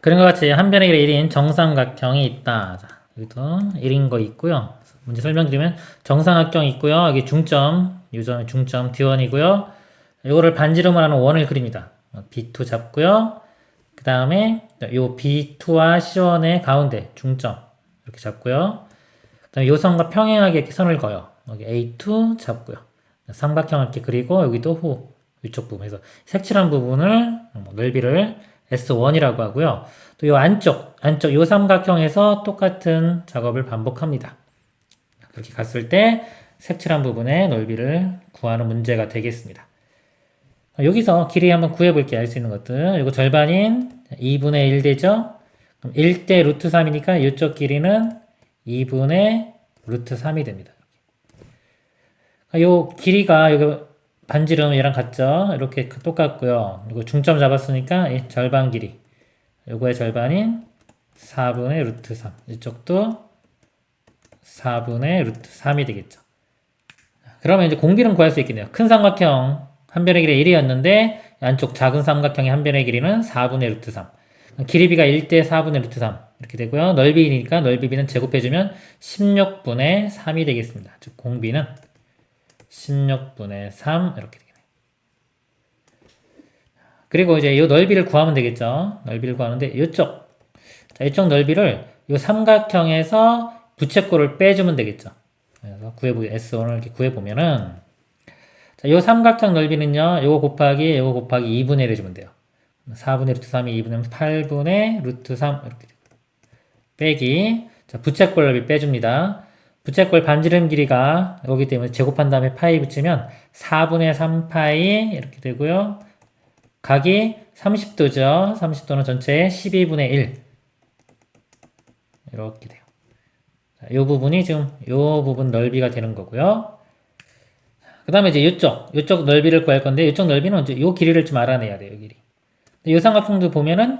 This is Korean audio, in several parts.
그런 것 같이 한 길이 1인 정삼각형이 있다. 자, 여기도 1인 거 있고요. 문제 설명드리면 정삼각형 있고요. 여기 중점, 요점의 중점 D1이고요. 이거를 반지름을 하는 원을 그립니다. B2 잡고요. 그 다음에 요 B2와 C1의 가운데 중점 이렇게 잡고요. 그 다음에 요 선과 평행하게 이렇게 선을 그어요. 여기 A2 잡고요. 삼각형을 이렇게 그리고 여기도 후 위쪽 부분에서 색칠한 부분을 뭐 넓이를 S1이라고 하고요. 또요 안쪽 안쪽 요 삼각형에서 똑같은 작업을 반복합니다. 그렇게 갔을 때 색칠한 부분의 넓이를 구하는 문제가 되겠습니다. 여기서 길이 한번 구해볼게요. 알 수 있는 것들. 이거 절반인 2분의 1 되죠? 그럼 1대 루트 3이니까 이쪽 길이는 2분의 루트 3이 됩니다. 요 길이가 여기 반지름 얘랑 같죠? 이렇게 똑같고요. 그리고 중점 잡았으니까 이 절반 길이. 요거의 절반인 4분의 루트 3. 이쪽도 4분의 루트 3이 되겠죠. 그러면 이제 공비는 구할 수 있겠네요. 큰 삼각형 한 변의 길이 1이었는데 안쪽 작은 삼각형의 한 변의 길이는 4분의 루트 3. 길이비가 1대 4분의 루트 3 이렇게 되고요. 넓이니까 넓이비는 제곱해주면 16분의 3이 되겠습니다. 즉 공비는 16분의 3 이렇게 되겠네요. 그리고 이제 이 넓이를 구하면 되겠죠. 넓이를 구하는데 이쪽 자, 이쪽 넓이를 이 삼각형에서 부채꼴을 빼주면 되겠죠. 그래서 구해보 S1을 이렇게 구해보면은 자, 이 삼각형 넓이는요. 요거 곱하기 요거 곱하기 2분의 1 해주면 돼요. 4분의 루트 3이 2분의 8분의 루트 3 이렇게. 빼기 자, 부채꼴 넓이 빼줍니다. 부채꼴 반지름 길이가 여기 때문에 제곱한 다음에 파이 붙이면 4분의 3파이 이렇게 되고요. 각이 30도죠. 30도는 전체의 12분의 1 이렇게 돼요. 자, 이 부분이 지금 이 부분 넓이가 되는 거고요. 그 다음에 이제 이쪽, 이쪽 넓이를 구할 건데 이쪽 넓이는 이제 이 길이를 좀 알아내야 돼요. 이 길이. 이 삼각형도 보면은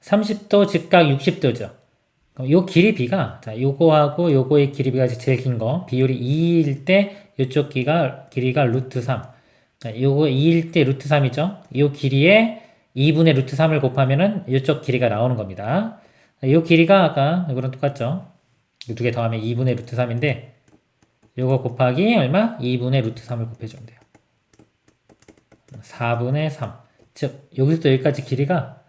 30도 직각 60도죠. 요 길이 비가 자 요거하고 요거의 길이 비가 제일 긴 거 비율이 2일 때 요쪽 길이가 길이가 루트 3. 자 요거 2일 때 루트 3이죠. 요 길이에 2분의 루트 3을 곱하면은 요쪽 길이가 나오는 겁니다. 요 길이가 아까 이거랑 똑같죠. 두 개 더하면 2분의 루트 3인데 요거 곱하기 얼마? 2분의 루트 3을 곱해주면 돼요. 4분의 3. 즉 여기서부터 여기까지 길이가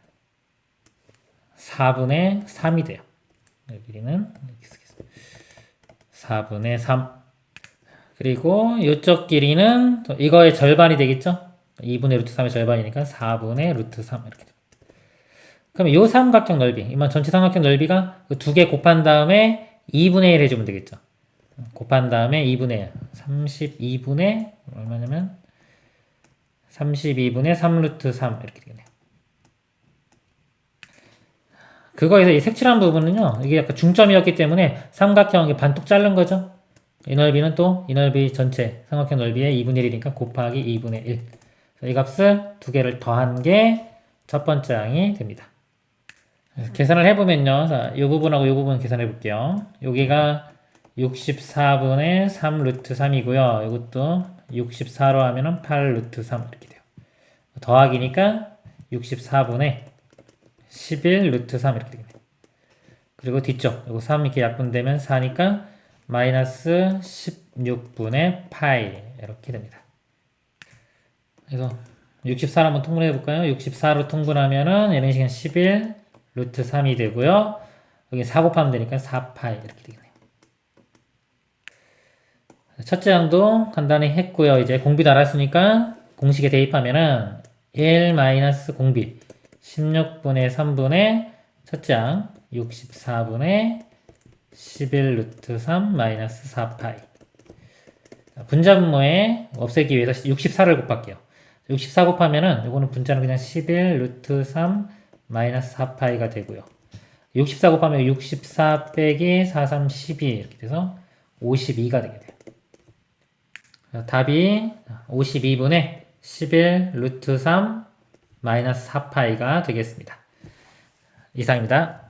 4분의 3이 돼요. 쓰겠습니다. 4분의 3. 그리고 이쪽 길이는 이거의 절반이 되겠죠? 2분의 루트 3의 절반이니까 4분의 루트 3 이렇게 됩니다. 그럼 이 삼각형 넓이, 이만 전체 삼각형 넓이가 그두개 곱한 다음에 2분의 1 해주면 되겠죠? 곱한 다음에 2분의 1, 32분의 얼마냐면 32분의 3루트 3 이렇게 되겠네요. 그거에서 이 색칠한 부분은요, 이게 약간 중점이었기 때문에 삼각형이 반뚝 자른 거죠. 이 넓이는 또 이 넓이 전체 삼각형 넓이의 2분의 1이니까 곱하기 2분의 1. 이 값을 두 개를 더한 게 첫 번째 항이 됩니다. 계산을 해보면요. 자, 이 부분하고 이 부분 계산해 볼게요. 여기가 64분의 3 루트 3이고요. 이것도 64로 하면은 8 루트 3 이렇게 돼요. 더하기니까 64분의 11 루트 3 이렇게 되겠네요. 그리고 뒤쪽 이거 3 이렇게 약분되면 4니까 마이너스 16분의 파이 이렇게 됩니다. 그래서 64를 한번 통분해 볼까요? 64로 통분하면은 이런 식은 11 루트 3이 되고요. 여기 4 곱하면 되니까 4파이 이렇게 되겠네요. 첫째 항도 간단히 했고요. 이제 공비도 알았으니까 공식에 대입하면은 1 마이너스 공비 16분의 3분의 첫째 항 64분의 11 루트 3 마이너스 4파이 분자분모에 없애기 위해서 64를 곱할게요. 64 곱하면은 이거는 분자는 그냥 11 루트 3 마이너스 4파이가 되고요. 64 곱하면 64 빼기 4, 3, 12 이렇게 돼서 52가 되게 돼요. 답이 52분의 11 루트 3 마이너스 4파이가 되겠습니다. 이상입니다.